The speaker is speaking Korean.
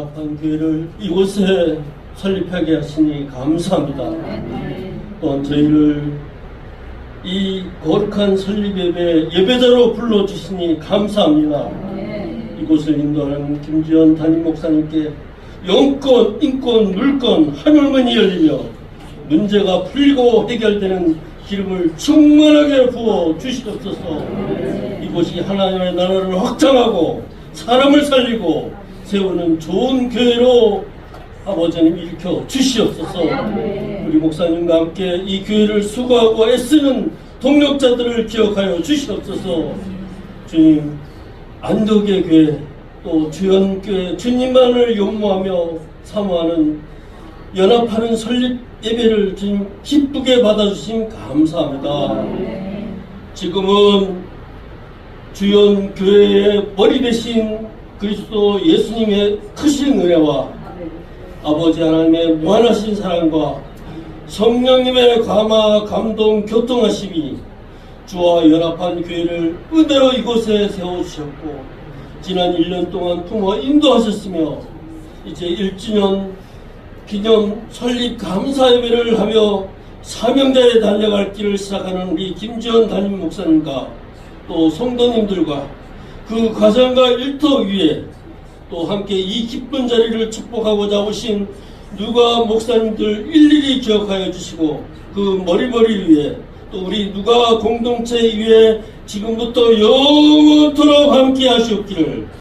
연합한 교회를 이곳에 설립하게 하시니 감사합니다. 또한 저희를 이 거룩한 설립 예배 예배자로 불러주시니 감사합니다. 이곳을 인도하는 김지현 담임 목사님께 영권, 인권, 물권, 하늘문이 열리며 문제가 풀리고 해결되는 기름을 충만하게 부어 주시옵소서 이곳이 하나님의 나라를 확장하고 사람을 살리고 세우는 좋은 교회로 아버지님 일으켜 주시옵소서 우리 목사님과 함께 이 교회를 수고하고 애쓰는 동력자들을 기억하여 주시옵소서 주님 안덕의 교회 또 주연교회 주님만을 용모하며 사모하는 연합하는 설립 예배를 주님 기쁘게 받아주심 감사합니다. 지금은 주연교회의 머리 대신 그리스도 예수님의 크신 은혜와 아버지 하나님의 무한하신 사랑과 성령님의 감화 감동 교통하심이 주와 연합한 교회를 은혜로 이곳에 세워주셨고 지난 1년 동안 품어 인도하셨으며 이제 1주년 기념 설립 감사 예배를 하며 사명자에 달려갈 길을 시작하는 우리 김지원 담임 목사님과 또 성도님들과 그 과정과 일터 위에 또 함께 이 기쁜 자리를 축복하고자 오신 누가 목사님들 일일이 기억하여 주시고 그 머리머리 위에 또 우리 누가 공동체 위에 지금부터 영원토록 함께 하시옵기를